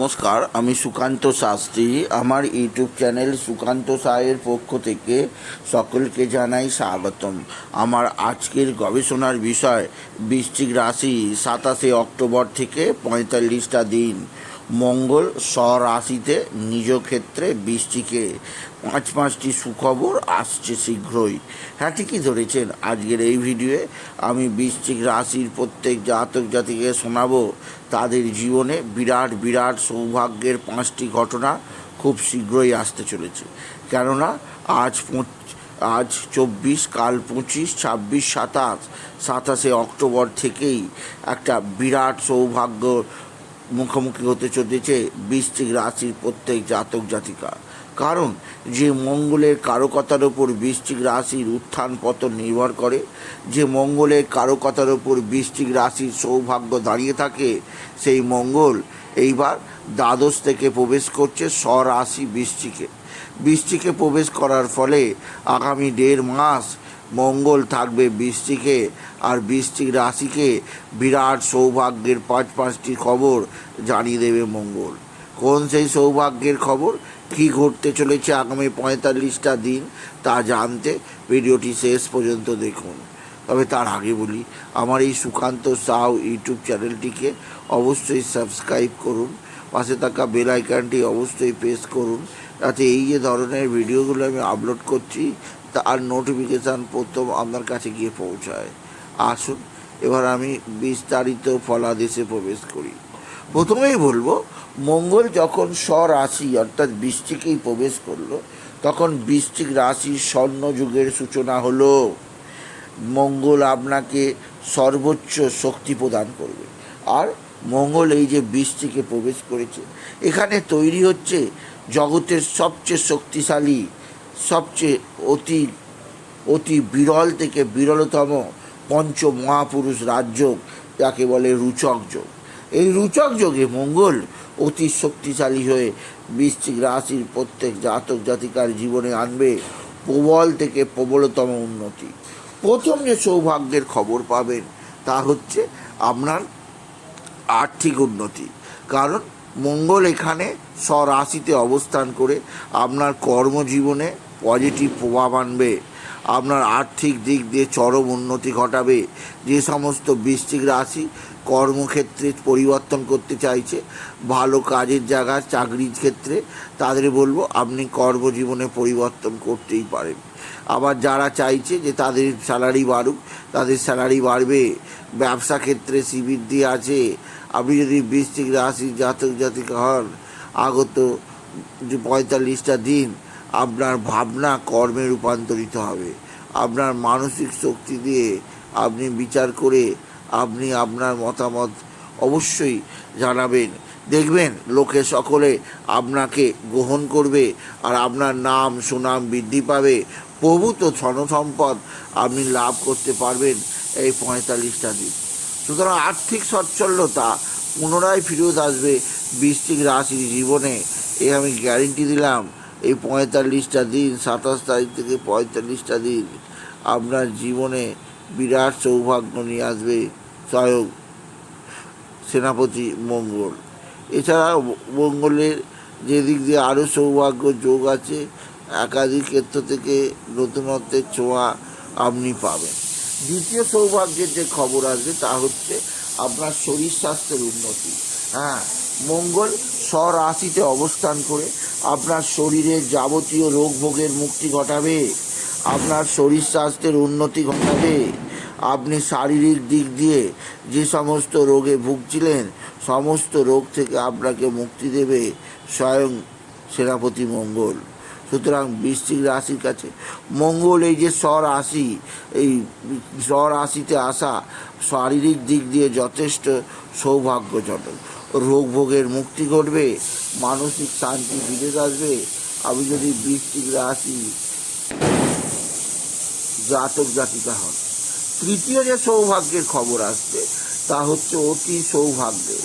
নমস্কার, আমি সুকান্ত শাস্ত্রী। আমার ইউটিউব চ্যানেল সুকান্ত সায়ের পক্ষ থেকে সকলকে জানাই স্বাগতম। আমার আজকের গবেষণার বিষয় বৃশ্চিক রাশি সাতাশে অক্টোবর থেকে পঁয়তাল্লিশটা দিন। মঙ্গল স্বরাশিতে নিজ ক্ষেত্রে বৃষ্টিকে পাঁচ পাঁচটি সুখবর আসছে শীঘ্রই। হ্যাঁ ঠিকই ধরেছেন আজকের এই ভিডিওয়ে আমি বৃশ্চিক রাশির প্রত্যেক জাতক জাতিকে শোনাবো। তাদের জীবনে বিরাট বিরাট সৌভাগ্যের পাঁচটি ঘটনা খুব শীঘ্রই আসতে চলেছে। কেননা আজ আজ চব্বিশ, কাল পঁচিশ, ছাব্বিশ, সাতাশ, সাতাশে অক্টোবর থেকেই একটা বিরাট সৌভাগ্য মুখোমুখি হতে চলেছে বৃশ্চিক রাশির প্রত্যেক জাতক জাতিকা। কারণ, যে মঙ্গলের কারকতার ওপর বৃষ্টিক রাশির উত্থান পতন নির্ভর করে, যে মঙ্গলের কারকতার ওপর বৃষ্টিক রাশির সৌভাগ্য দাঁড়িয়ে থাকে, সেই মঙ্গল এইবার দ্বাদশ থেকে প্রবেশ করছে স্বরাশি বৃষ্টিকে বৃষ্টিকে প্রবেশ করার ফলে আগামী দেড় মাস মঙ্গল থাকবে বৃষ্টিকে আর বৃশ্চিক রাশিকে বিরাট সৌভাগ্যের পাঁচ পাঁচটি খবর জানিয়ে দেবে মঙ্গল। কোন সেই সৌভাগ্যের খবর? কী ঘটতে চলেছে আগামী পঁয়তাল্লিশটা দিন তা জানতে ভিডিওটি শেষ পর্যন্ত দেখুন। তবে তার আগে বলি, আমার এই সুকান্ত সাউ ইউটিউব চ্যানেলটিকে অবশ্যই সাবস্ক্রাইব করুন, পাশে থাকা বেল আইকনটি অবশ্যই প্রেস করুন, যাতে এই যে ধরনের ভিডিওগুলো আমি আপলোড করছি তার নোটিফিকেশান প্রথম আপনার কাছে গিয়ে পৌঁছায়। আসুন, এবার আমি বিস্তারিত ফলাদেশে প্রবেশ করি। প্রথমেই বলব, মঙ্গল যখন স্বরাশি অর্থাৎ বৃষ্টিকেই প্রবেশ করল, তখন বৃশ্চিক রাশির স্বর্ণযুগের সূচনা হলো। মঙ্গল আপনাকে সর্বোচ্চ শক্তি প্রদান করবে। আর মঙ্গল এই যে বৃষ্টিকে প্রবেশ করেছে, এখানে তৈরি হচ্ছে জগতের সবচেয়ে শক্তিশালী সবচেয়ে অতি অতি বিরল থেকে বিরলতম পঞ্চ মহাপুরুষ রাজ্য যাকে বলে রুচক যোগ। এই রুচক যোগে মঙ্গল অতি শক্তিশালী হয়ে বৃশ্চিক রাশির প্রত্যেক জাতক জাতিকার জীবনে আনবে প্রবল থেকে প্রবলতম উন্নতি। প্রথম যে সৌভাগ্যের খবর পাবেন তা হচ্ছে আপনার আর্থিক উন্নতি। কারণ মঙ্গল এখানে স্বরাশিতে অবস্থান করে আপনার কর্মজীবনে পজিটিভ প্রভাব আনবে। আপনার আর্থিক দিক দিয়ে চরম উন্নতি ঘটাবে। যে সমস্ত বৃষ্টিক রাশি কর্মক্ষেত্রে পরিবর্তন করতে চাইছে, ভালো কাজের জায়গা, চাকরির ক্ষেত্রে, তাদের বলব আপনি কর্মজীবনে পরিবর্তন করতেই পারেন। আবার যারা চাইছে যে তাদের স্যালারি বাড়ুক, তাদের স্যালারি বাড়বে। ব্যবসা ক্ষেত্রে শ্রীবৃদ্ধি আছে। আপনি যদি বৃশ্চিক রাশি জাতক জাতিকা হন, আগত যে পঁয়তাল্লিশটা দিন আপনার ভাবনা কর্মে রূপান্তরিত হবে। আপনার মানসিক শক্তি দিয়ে আপনি বিচার করে আপনি আপনার মতামত অবশ্যই জানাবেন। দেখবেন লোকে সকলে আপনাকে গ্রহণ করবে আর আপনার নাম, সুনাম বৃদ্ধি পাবে। প্রভূত ধনসম্পদ আপনি লাভ করতে পারবেন এই পঁয়তাল্লিশটা দিন। সুতরাং আর্থিক সচ্ছলতা পুনরায় ফিরত আসবে বৃশ্চিক রাশির জীবনে। এ আমি গ্যারেন্টি দিলাম। এই পঁয়তাল্লিশটা দিন, সাতাশ তারিখ থেকে পঁয়তাল্লিশটা দিন আপনার জীবনে বিরাট সৌভাগ্য নিয়ে আসবে স্বয়ং সেনাপতি মঙ্গল। এছাড়া মঙ্গলের যে দিক দিয়ে আরও সৌভাগ্য যোগ আছে, একাধিক ক্ষেত্র থেকে নতুনত্বের ছোঁয়া আপনি পাবেন। দ্বিতীয় সৌভাগ্যের যে খবর আসবে তা হচ্ছে আপনার শরীর স্বাস্থ্যের উন্নতি। হ্যাঁ মঙ্গল স্বরাশিতে অবস্থান করে আপনার শরীরের যাবতীয় রোগ ভোগের মুক্তি ঘটাবে, আপনার শরীর স্বাস্থ্যের উন্নতি ঘটাবে। আপনি শারীরিক দিক দিয়ে যে সমস্ত রোগে ভুগছিলেন, সমস্ত রোগ থেকে আপনাকে মুক্তি দেবে স্বয়ং সেনাপতি মঙ্গল। সুতরাং বৃশ্চিক রাশির কাছে মঙ্গল এই যে স্বরাশি, এই স্বরাশিতে আসা শারীরিক দিক দিয়ে যথেষ্ট সৌভাগ্যজনক। রোগ ভোগের মুক্তি ঘটবে, মানসিক শান্তি ফিরে আসবে। আমি যদি বৃশ্চিক রাশি জাতক জাতিকা হন। তৃতীয় যে সৌভাগ্যের খবর আসছে, তা হচ্ছে অতি সৌভাগ্যে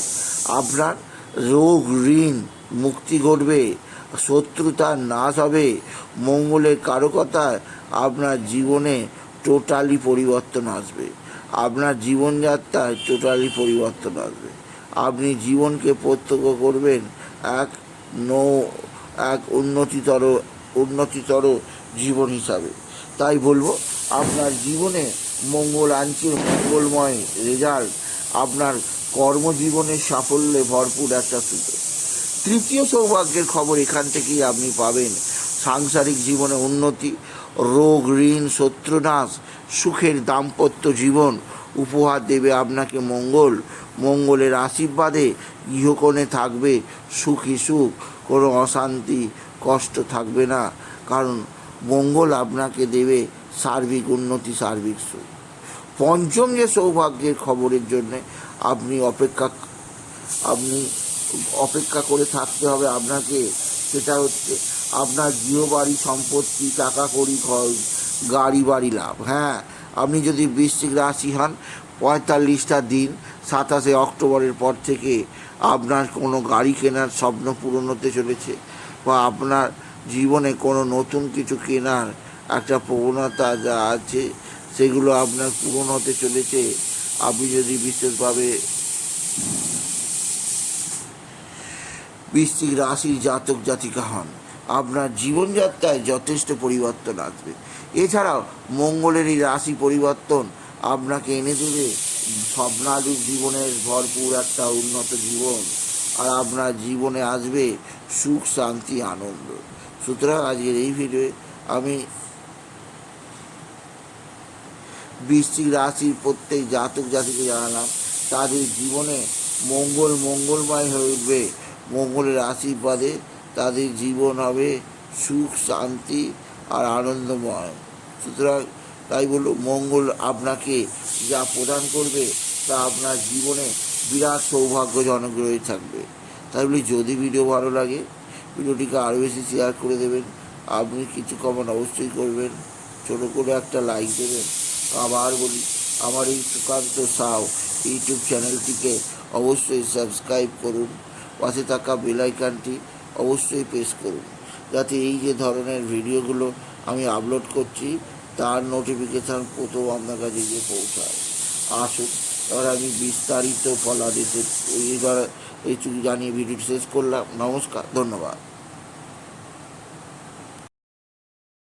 আপনার রোগ ঋণ মুক্তি ঘটবে শত্রুতার নাশ হবে, মঙ্গলের কারকতায় আপনার জীবনে টোটালি পরিবর্তন আসবে। আপনার জীবনযাত্রায় টোটালি পরিবর্তন আসবে। আপনি জীবনকে প্রত্যক্ষ করবেন এক নৌ, এক উন্নতিতর উন্নতিতর জীবন হিসাবে। তাই বলব, আপনার জীবনে মঙ্গল আনছে, মঙ্গলময় রেজাল্ট আপনার কর্মজীবনের সাফল্যে ভরপুর একটা সূত্র তৃতীয় সৌভাগ্যের খবর এখান থেকেই আপনি পাবেন। সাংসারিক জীবনে উন্নতি, রোগ, ঋণ, শত্রুনাশ, সুখের দাম্পত্য জীবন উপহার দেবে আপনাকে মঙ্গল। মঙ্গলের আশীর্বাদে গৃহকোণে থাকবে সুখী সুখ, কোনো অশান্তি, কষ্ট থাকবে না। কারণ মঙ্গল আপনাকে দেবে সার্বিক উন্নতি, সার্বিক সুখ। পঞ্চম যে সৌভাগ্যের খবরের জন্যে আপনি অপেক্ষা আপনি অপেক্ষা করে থাকতে হবে আপনাকে। সেটা হচ্ছে আপনার গৃহবাড়ি সম্পত্তি, টাকা কড়ি গাড়ি বাড়ি লাভ। হ্যাঁ আপনি যদি বৃশ্চিক রাশি হন, পঁয়তাল্লিশটা দিন, সাতাশে অক্টোবরের পর থেকে আপনার কোনো গাড়ি কেনার স্বপ্ন পূরণ হতে চলেছে বা আপনার জীবনে কোনো নতুন কিছু কেনার একটা প্রবণতা যা আছে, সেগুলো আপনার পূরণ হতে চলেছে। আপনি যদি বিশেষভাবে বৃশ্চিক রাশির জাতক জাতিকা হন, আপনার জীবনযাত্রায় যথেষ্ট পরিবর্তন আসবে। এছাড়াও মঙ্গলের এই রাশি পরিবর্তন আপনাকে এনে দেবে। স্বপ্নালুর জীবনের ভরপুর একটা উন্নত জীবন। আর আপনার জীবনে আসবে সুখ, শান্তি, আনন্দ। সুতরাং আজকের এই ভিডিওয়ে আমি বৃশ্চিক রাশির প্রত্যেক জাতক জাতিকে জানালাম, তাদের জীবনে মঙ্গল মঙ্গলময় হয়ে উঠবে। মঙ্গলের আশীর্বাদে তাদের জীবন হবে সুখ, শান্তি আর আনন্দময়। সুতরাং তাই বলল, মঙ্গল আপনাকে যা প্রদান করবে তা আপনার জীবনে বিরাট সৌভাগ্যজনক রয়ে থাকবে। তাই বলি, যদি ভিডিও ভালো লাগে, ভিডিওটিকে আরও বেশি শেয়ার করে দেবেন। আপনি কিছু কমেন্ট অবশ্যই করবেন। ছোটো করে একটা লাইক দেবেন। আবার বলি, আমার এই সুকান্ত সাউ ইউটিউব চ্যানেলটিকে অবশ্যই সাবস্ক্রাইব করুন। পাশে থাকা বেলাইকানটি অবশ্যই প্রেস করুন। যাতে এই যে ধরনের ভিডিওগুলো আমি আপলোড করছি, তার নোটিফিকেশান প্রথম আপনার কাছে গিয়ে পৌঁছায়। আসুন, এবার আমি বিস্তারিত ফলাদেশের এইবার এইটুকু জানিয়ে ভিডিও শেষ করলাম। নমস্কার, ধন্যবাদ।